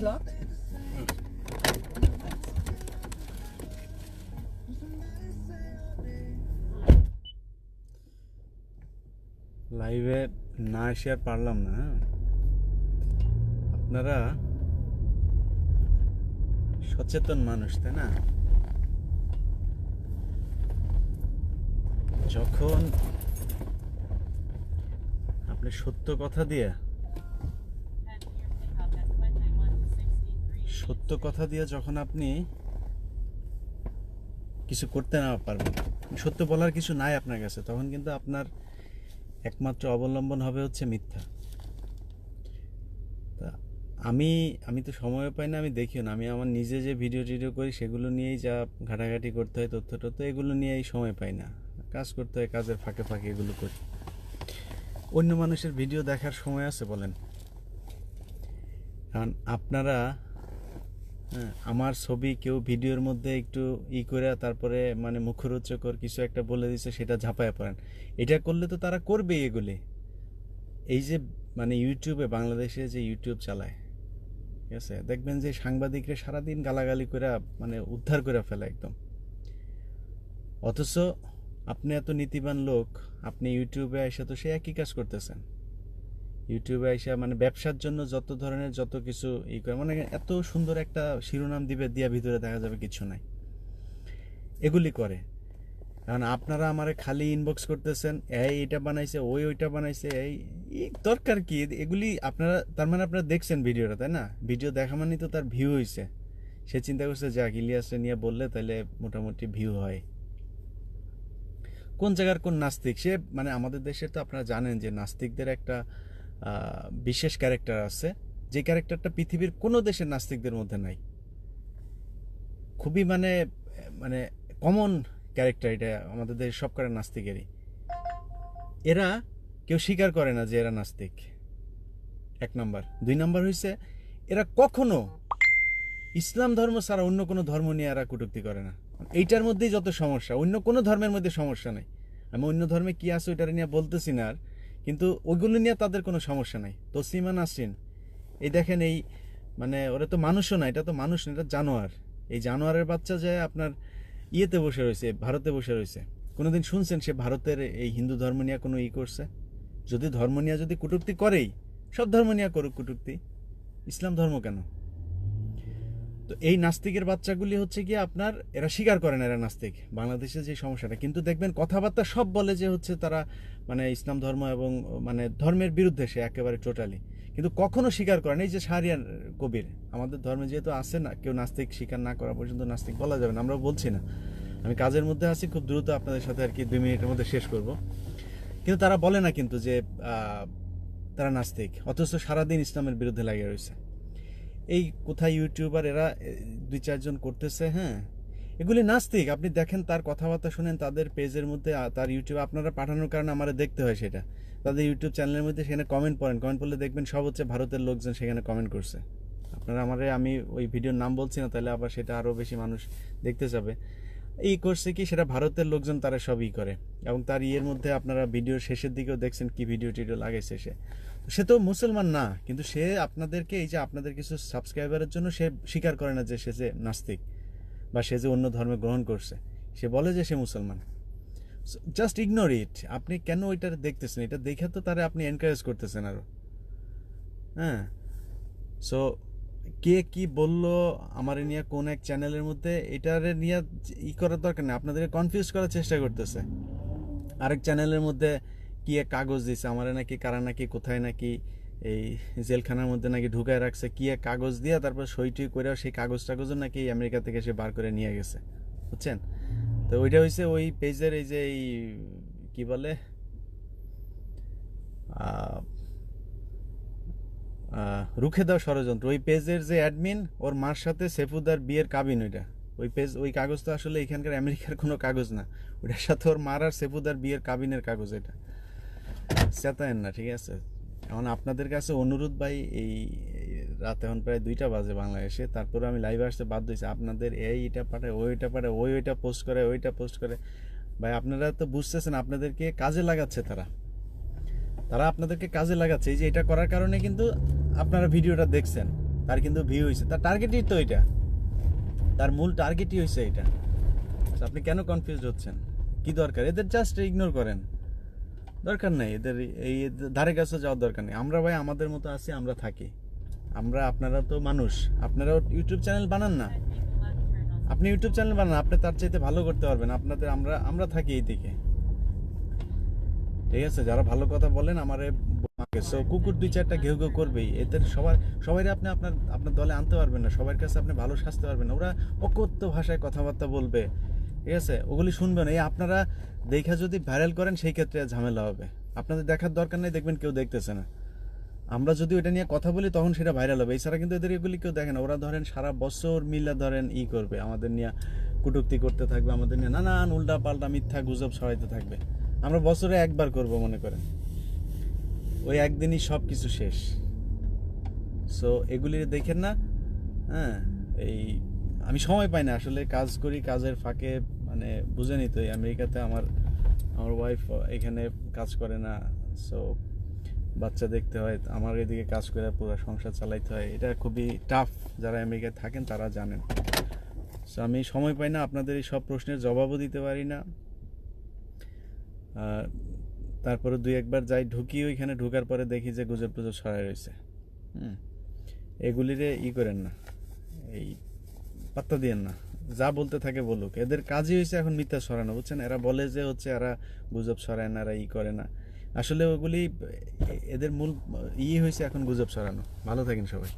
It's locked? লাইভে না এসে আর পারলাম না হ্যাঁ আপনারা সচেতন মানুষ, তাই না যখন আপনি সত্য কথা দিয়ে সত্য কথা দিয়ে যখন আপনি কিছু করতে না পারবেন, সত্য বলার কিছু নাই আপনার কাছে, তখন কিন্তু আপনার একমাত্র অবলম্বন হবে হচ্ছে মিথ্যা। তা আমি আমি তো সময় পাই না, আমি দেখিও না। আমি আমার নিজে যে ভিডিও টিডিও করি, সেগুলো নিয়েই যা ঘাটাঘাটি করতে হয়, তথ্য টথ্য, এগুলো নিয়েই সময় পাই না। কাজ করতে হয়, কাজের ফাঁকে ফাঁকে এগুলো করি। অন্য মানুষের ভিডিও দেখার সময় আছে বলেন। কারণ আপনারা আমার ছবি কেউ ভিডিওর মধ্যে একটু ই করে তারপরে মানে মুখরোচকর কিছু একটা বলে দিচ্ছে সেটা ঝাঁপায় পড়েন। এটা করলে তো তারা করবে এগুলি। এই যে মানে ইউটিউবে, বাংলাদেশে যে ইউটিউব চালায়, ঠিক আছে? দেখবেন যে সাংবাদিকরা সারাদিন গালাগালি করে মানে উদ্ধার করে ফেলে একদম। অথচ আপনি এত নীতিবান লোক, আপনি ইউটিউবে এসে তো সে একই কাজ করতেছেন। ইউটিউবে আইসা মানে ব্যবসার জন্য যত ধরনের যত কিছু ই করে মানে এত সুন্দর একটা শিরোনাম দিবে দিয়া ভিতরে দেখা যাবে কিছু নাই। এগুলি করে। কারণ আপনারা আমারে খালি ইনবক্স করতেছেন, এই এটা বানাইছে, ওই ওইটা বানাইছে, এই দরকার কি? এগুলি আপনারা, তার মানে আপনারা দেখছেন ভিডিওটা, তাই না? ভিডিও দেখা মানেই তো তার ভিউ হয়েছে সে চিন্তা করছে, যাক, ইলিয়াসে নিয়ে বললে তাহলে মোটামুটি ভিউ হয়। কোন জায়গার কোন নাস্তিক? সে মানে আমাদের দেশে তো আপনারা জানেন যে নাস্তিকদের একটা বিশেষ ক্যারেক্টার আছে। যে ক্যারেক্টারটা পৃথিবীর কোনো দেশের নাস্তিকদের মধ্যে নাই। খুবই মানে মানে কমন ক্যারেক্টার এটা আমাদের দেশের সব কটা নাস্তিকেরই। এরা কেউ স্বীকার করে না যে এরা নাস্তিক। এক নম্বর। দুই নম্বর হয়েছে এরা কখনো ইসলাম ধর্ম ছাড়া অন্য কোনো ধর্ম নিয়ে এরা কটূক্তি করে না। এইটার মধ্যেই যত সমস্যা, অন্য কোনো ধর্মের মধ্যে সমস্যা নাই। আমি অন্য ধর্মে কি আছে ওইটা নিয়ে বলতেছি না আর। কিন্তু ওইগুলো নিয়ে তাদের কোনো সমস্যা নাই। তসলিমা নাসরিন, এই দেখেন এই মানে ওরা তো মানুষও না, এটা তো মানুষ না, এটা জানোয়ার। এই জানোয়ারের বাচ্চা যে আপনার ইয়েতে বসে রয়েছে, ভারতে বসে রয়েছে। কোনোদিন শুনছেন সে ভারতের এই হিন্দু ধর্ম নিয়ে কোনো ই করছে? যদি ধর্ম নিয়ে যদি কটূক্তি করেই, সব ধর্ম নিয়ে করুক কটূক্তি। ইসলাম ধর্ম কেন? তো এই নাস্তিকের বাচ্চাগুলি হচ্ছে কি আপনার, এরা স্বীকার করে না এরা নাস্তিক, বাংলাদেশে যে সমস্যাটা। কিন্তু দেখবেন কথাবার্তা সব বলে যে হচ্ছে তারা মানে ইসলাম ধর্ম এবং মানে ধর্মের বিরুদ্ধে সে একেবারে টোটালি কিন্তু কখনো স্বীকার করে না, এই যে সারিয়ান কবির, আমাদের ধর্মে যেহেতু আছে না, কেউ নাস্তিক স্বীকার না করা পর্যন্ত নাস্তিক বলা যাবে না আমরা বলছি না। আমি কাজের মধ্যে আছি, খুব দ্রুত আপনাদের সাথে আর কি দুই মিনিটের মধ্যে শেষ করব। কিন্তু তারা বলে না কিন্তু যে তারা নাস্তিক, অথচ সারাদিন ইসলামের বিরুদ্ধে লাগিয়ে রয়েছে। এই কোথায় ইউটিউবার এরা দুই চারজন করতেছে হ্যাঁ? এগুলি নাস্তিক। আপনি দেখেন, তার কথাবার্তা শুনেন, তাদের পেজের মধ্যে তার ইউটিউব আপনারা পাঠানোর কারণে আমার দেখতে হয় সেটা। তাদের ইউটিউব চ্যানেলের মধ্যে সেখানে কমেন্ট পড়েন। কমেন্ট পড়লে দেখবেন সব হচ্ছে ভারতের লোকজন সেখানে কমেন্ট করছে। আপনারা আমারে, আমি ওই ভিডিওর নাম বলছি না, তাহলে আবার সেটা আরও বেশি মানুষ দেখতে যাবে। এই করছে কি, সেটা ভারতের লোকজন তারা সবই করে। এবং তার ইয়ের মধ্যে আপনারা ভিডিওর শেষের দিকেও দেখছেন কি ভিডিও টিডিও লাগাইছে সে। সে তো মুসলমান না, কিন্তু সে আপনাদেরকে এই যে আপনাদের কিছু সাবস্ক্রাইবারের জন্য সে স্বীকার করে না যে সে যে নাস্তিক বা সে যে অন্য ধর্মে গ্রহণ করছে। সে বলে যে সে মুসলমান। জাস্ট ইগনোর ইট আপনি কেন ওইটা দেখতেছেন? এটা দেখে তো তারা আপনি এনকারেজ করতেছেন আরও। হ্যাঁ? সো কে কি বলল আমার নিয়ে কোন এক চ্যানেলের মধ্যে, এটারে নিয়ে ই করার দরকার নেই। আপনাদেরকে কনফিউজ করার চেষ্টা করতেছে। আরেক চ্যানেলের মধ্যে কি এক কাগজ দিছে? আমার নাকি, কারা নাকি, কোথায় নাকি এই জেলখানার মধ্যে নাকি ঢুকায় রাখছে, কি এক কাগজ দিয়া তারপর সই টই করে সেই কাগজ টাগজও নাকি আমেরিকা থেকে সে বার করে নিয়ে গেছে। বুঝছেন? তো ওইটা হয়েছে ওই পেজের এই যে এই কি বলে? রুখে দাও ষড়যন্ত্র। ওই পেজের যে অ্যাডমিন, ওর মার সাথে সেফুদার বিয়ের কাবিন ওইটা। ওই পেজ, ওই কাগজ তো আসলে এখানকার আমেরিকার কোনো কাগজ না। ওটার সাথে ওর মার আর সেফুদার বিয়ের কাবিনের কাগজ এটা। চেতায়েন না, ঠিক আছে। এখন আপনাদের কাছে অনুরোধ ভাই, এই রাত এখন প্রায় দুইটা বাজে বাংলাদেশে, তারপরে আমি লাইভে আসতে বাধ্য হয়েছি। আপনাদের এই এটা পাঠায় ওইটা পাঠায় ওই ওইটা পোস্ট করে, ওইটা পোস্ট করে। ভাই, আপনারা তো বুঝতেছেন, আপনাদেরকে কাজে লাগাচ্ছে তারা। তারা আপনাদেরকে কাজে লাগাচ্ছে। এই যে এটা করার কারণে কিন্তু আপনারা ভিডিওটা দেখছেন, তার কিন্তু ভিউ হয়েছে। তার টার্গেটই তো এটা। তার মূল টার্গেটই হয়েছে এটা। তো আপনি কেন কনফিউজ হচ্ছেন? কি দরকার? এদের জাস্ট ইগনোর করেন। দরকার নেই, এদের এই ধারে কাছে যাওয়ার দরকার নেই। আমরা ভাই আমাদের মতো আছি, আমরা থাকি। আমরা, আপনারা তো মানুষ। আপনারাও ইউটিউব চ্যানেল বানান না। আপনি ইউটিউব চ্যানেল বানান, আপনি তার চাইতে ভালো করতে পারবেন। আপনাদের আমরা আমরা থাকি এই দিকে ঠিক আছে, যারা ভালো কথা বলেন, আমারে সো কুকুর দুই চারটা ঘেউ ঘেউ করবেই। এদের সবার সবাই আপনি আপনার আপনার দলে আনতে পারবেন না। সবার কাছে আপনি ভালো সাজতে পারবেন না। ওরা অকথ্য ভাষায় কথাবার্তা বলবে। ঠিক আছে? ওগুলি শুনবেন। এই আপনারা দেখা যদি ভাইরাল করেন, সেই ক্ষেত্রে ঝামেলা হবে। আপনাদের দেখার দরকার নেই, দেখবেন কেউ দেখতেছে না। আমরা যদি ওটা নিয়ে কথা বলি, তখন সেটা ভাইরাল হবে। এছাড়া কিন্তু এদের এগুলি কেউ দেখে না। ওরা ধরেন সারা বছর মিল্লা ধরেন ই করবে, আমাদের নিয়ে কুটুক্তি করতে থাকবে, আমাদের নিয়ে নানান উল্টা পাল্টা মিথ্যা গুজব ছড়াইতে থাকবে। আমরা বছরে একবার করব, মনে করেন। ওই একদিনই সব কিছু শেষ। সো এগুলি দেখেন না হ্যাঁ? এই আমি সময় পাই না, আসলে কাজ করি, কাজের ফাঁকে মানে বুঝেনি তো আমেরিকাতে আমার আমার ওয়াইফ এখানে কাজ করে না সো বাচ্চা দেখতে হয়, আমার এদিকে কাজ করে পুরো সংসার চালাইতে হয়, এটা খুবই টাফ যারা আমেরিকায় থাকেন তারা জানেন। সো আমি সময় পাই না, আপনাদের এই সব প্রশ্নের জবাবও দিতে পারি না। তারপরে দুই একবার যাই, ঢুকি, ওইখানে ঢুকার পরে দেখি যে গুজব টুজব সরাই রয়েছে হুম, এগুলিরে ই করেন না, এই পাত্তা দিয়েন না। যা বলতে থাকে বলুক। এদের কাজই হয়েছে এখন মিথ্যা সরানো বুঝছেন? এরা বলে যে হচ্ছে এরা গুজব সরায় না, এরা ই করে না। আসলে ওগুলি এদের মূল ই হয়েছে এখন গুজব সরানো ভালো থাকেন সবাই।